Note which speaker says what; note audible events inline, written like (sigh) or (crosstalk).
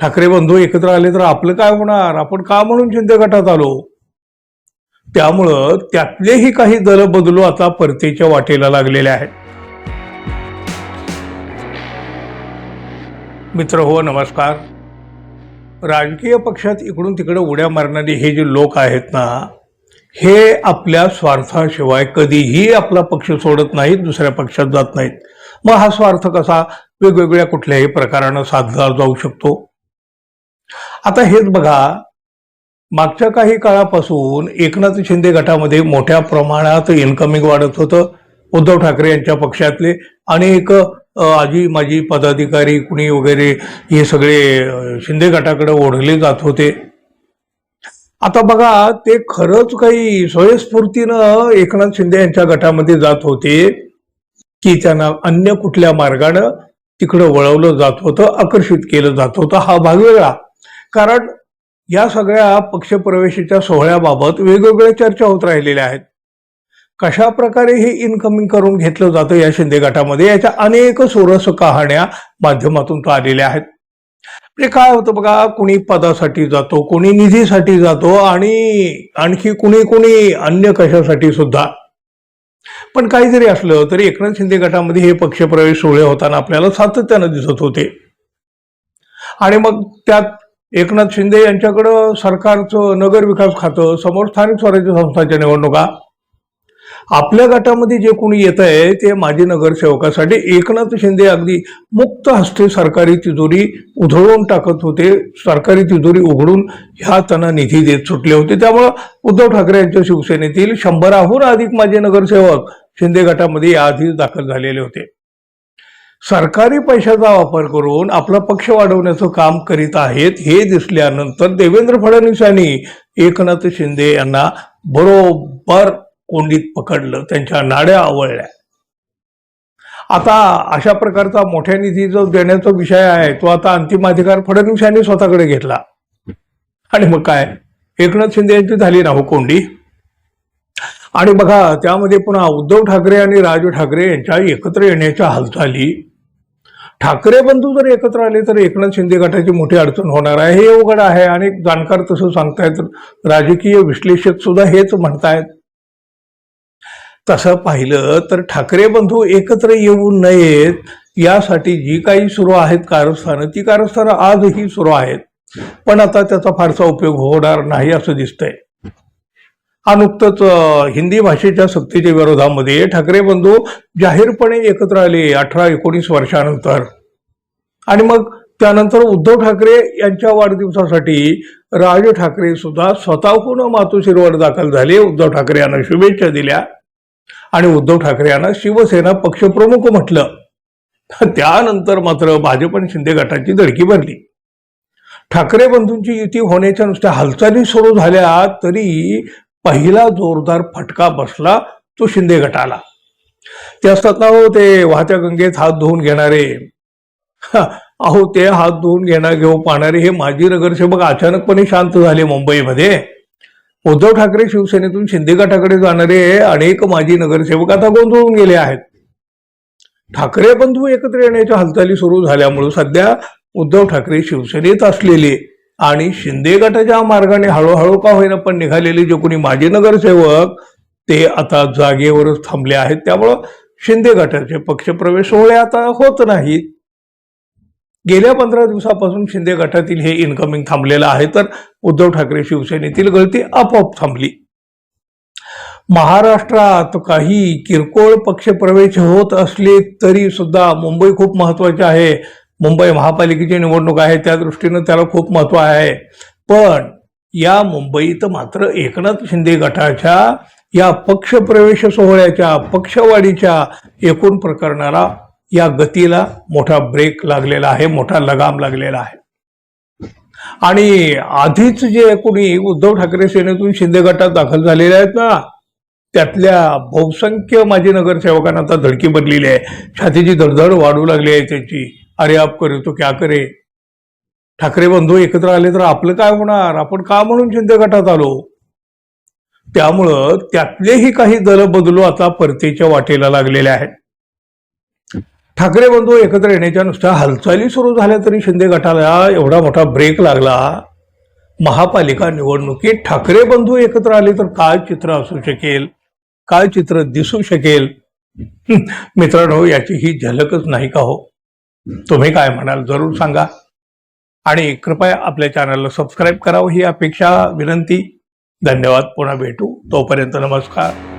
Speaker 1: ठाकरे बंधू एकत्र आले तर आपलं काय होणार? आपण का म्हणून शिंदे गटात आलो? त्यामुळं त्यातलेही काही दल बदलू आता परतीच्या वाटेला लागलेले आहेत. मित्र हो नमस्कार. राजकीय पक्षात इकडून तिकडे उड्या मारणारे हे जे लोक आहेत ना हे आपल्या स्वार्थाशिवाय कधीही आपला पक्ष सोडत नाहीत दुसऱ्या पक्षात जात नाहीत. मग हा स्वार्थ कसा? वेगवेगळ्या कुठल्याही प्रकारानं साधला जाऊ शकतो. आता हेच बघा मागच्या काही काळापासून एकनाथ शिंदे गटामध्ये मोठ्या प्रमाणात इन्कमिंग वाढत होतं. उद्धव ठाकरे यांच्या पक्षातले अनेक आजी माजी पदाधिकारी कुणी वगैरे हे सगळे शिंदे गटाकडे ओढले जात होते. आता बघा ते खरंच काही स्वयंस्फूर्तीनं एकनाथ शिंदे यांच्या गटामध्ये जात होते की त्यांना अन्य कुठल्या मार्गानं तिकडं वळवलं जात होतं आकर्षित केलं जात होतं. हा भाग वेगळा. कारण या सगळ्या पक्षप्रवेशाच्या सोहळ्याबाबत वेगवेगळ्या चर्चा होत राहिलेल्या आहेत. कशा प्रकारे हे इनकमिंग करून घेतलं जातं या शिंदे गटामध्ये याच्या अनेक सोरस कहाण्या माध्यमातून तो आलेल्या आहेत. म्हणजे काय होतं बघा कुणी पदासाठी जातो कोणी निधीसाठी जातो आणि आणखी कुणी कुणी अन्य कशासाठी सुद्धा. पण काही जरी असलं तरी एकनाथ शिंदे गटामध्ये हे पक्षप्रवेश सोहळे होताना आपल्याला सातत्यानं दिसत होते. आणि मग त्यात एकनाथ शिंदे यांच्याकडं सरकारचं नगर विकास खातं समोर स्थानिक स्वराज्य संस्थांच्या निवडणुका. आपल्या गटामध्ये जे कोणी येत आहे ते माजी नगरसेवकासाठी एकनाथ शिंदे अगदी मुक्त हस्ते सरकारी तिजोरी उधळून टाकत होते. सरकारी तिजोरी उघडून ह्या त्यांना निधी देत सुटले होते. त्यामुळं उद्धव ठाकरे यांच्या शिवसेनेतील शंभराहून अधिक माजी नगरसेवक शिंदे गटामध्ये याआधीच दाखल झालेले होते. सरकारी पैशाचा वापर करून आपला पक्ष वाढवण्याचं काम करीत आहेत हे दिसल्यानंतर देवेंद्र फडणवीस यांनी एकनाथ शिंदे यांना बरोबर कोंडीत पकडलं त्यांच्या नाड्या आवळल्या. आता अशा प्रकारचा मोठ्या निधी जो देण्याचा विषय आहे तो आता अंतिम अधिकार फडणवीस यांनी स्वतःकडे घेतला. आणि मग काय? एकनाथ शिंदे यांची झाली ना हो कोंडी. आणि बघा त्यामध्ये पुन्हा उद्धव ठाकरे आणि राज ठाकरे यांच्या एकत्र येण्याच्या हालचाली. ठाकरे बंधू जर एकत्र आले तर एकनाथ शिंदे गटाची मोठी अडचण होणार आहे. हे अवघड आहे अनेक जाणकार तसं सांगतायत राजकीय विश्लेषक सुद्धा हेच म्हणतायत. तसं पाहिलं तर ठाकरे बंधू एकत्र येऊ नयेत यासाठी जी काही सुरू आहेत कारस्थानं ती कारस्थानं आजही सुरू आहेत. पण आता त्याचा फारसा उपयोग होणार नाही असं दिसतंय. हा नुकतंच हिंदी भाषेच्या सक्तीच्या विरोधामध्ये ठाकरे बंधू जाहीरपणे एकत्र आले अठरा एकोणीस वर्षानंतर. आणि मग त्यानंतर उद्धव ठाकरे यांच्या वाढदिवसासाठी राज ठाकरे सुद्धा स्वतःहून मातोश्रीवर दाखल झाले. उद्धव ठाकरे यांना शुभेच्छा दिल्या. आणि उद्धव ठाकरे यांना शिवसेना पक्षप्रमुख म्हटलं. त्यानंतर मात्र भाजप आणि शिंदे गटाची धडकी भरली ठाकरे बंधूंची युती होण्याच्या नुसत्या हालचाली सुरू झाल्या तरी पहिला जोरदार फटका बसला तो शिंदे गटाला. ते असतात ना हो ते वाहत्या गंगेत हात धुवून घेणारे. हा, अहो ते हात धुवून घेणार घेऊ पाहणारे हे माजी नगरसेवक अचानकपणे शांत झाले मुंबईमध्ये. उद्धव ठाकरे शिवसेनेतून शिंदे गटाकडे जाणारे अनेक माजी नगरसेवक आता गोंधळून गेले आहेत. ठाकरे बंधू एकत्र येण्याच्या हालचाली सुरू झाल्यामुळे सध्या उद्धव ठाकरे शिवसेनेत असलेले. आणि शिंदे गटाच्या मार्गाने हळूहळू का होईना पण निघालेले जे कोणी माजी नगरसेवक ते आता जागेवरच थांबले आहेत. त्यामुळं शिंदे गटाचे पक्षप्रवेश सोहळे आता होत नाहीत गेल्या पंधरा दिवसापासून शिंदे गटातील हे इन्कमिंग थांबलेलं आहे तर उद्धव ठाकरे शिवसेनेतील गळती आपोआप थांबली. महाराष्ट्रात काही किरकोळ पक्षप्रवेश होत असले तरी सुद्धा मुंबई खूप महत्वाची आहे. मुंबई महापालिकेची निवडणूक आहे त्या दृष्टीनं त्याला खूप महत्त्व आहे. पण या मुंबईत मात्र एकनाथ शिंदे गटाच्या या पक्षप्रवेश सोहळ्याच्या पक्षवाढीच्या एकूण प्रकरणाला या गतीला मोठा ब्रेक लागलेला आहे मोठा लगाम लागलेला आहे. आणि आधीच जे कोणी उद्धव ठाकरे सेनेतून शिंदे गटात दाखल झालेले आहेत ना त्यातल्या बहुसंख्य माजी नगरसेवकांना आता धडकी बदलेली आहे. छातीची धडधड वाढू लागली आहे त्याची. अरे आप करे तो क्या करे? ठाकरे बंधू एकत्र आले तर आपलं काय होणार? आपण का म्हणून शिंदे गटात आलो? त्यामुळं त्यातलेही काही दल बदलू आता परतीच्या वाटेला लागलेले आहेत. ठाकरे बंधू एकत्र येण्याच्या नुसत्या हालचाली सुरू झाल्या तरी शिंदे गटाला एवढा मोठा ब्रेक लागला. महापालिका निवडणुकीत ठाकरे बंधू एकत्र आले तर काय चित्र असू शकेल? काय चित्र दिसू शकेल? (laughs) मित्रांनो याची ही झलकच नाही का हो? तुम्ही काय म्हणाल जरूर सांगा. आणि कृपया आपल्या चॅनलला सबस्क्राईब करावं ही अपेक्षा विनंती. धन्यवाद. पुन्हा भेटू. तोपर्यंत नमस्कार.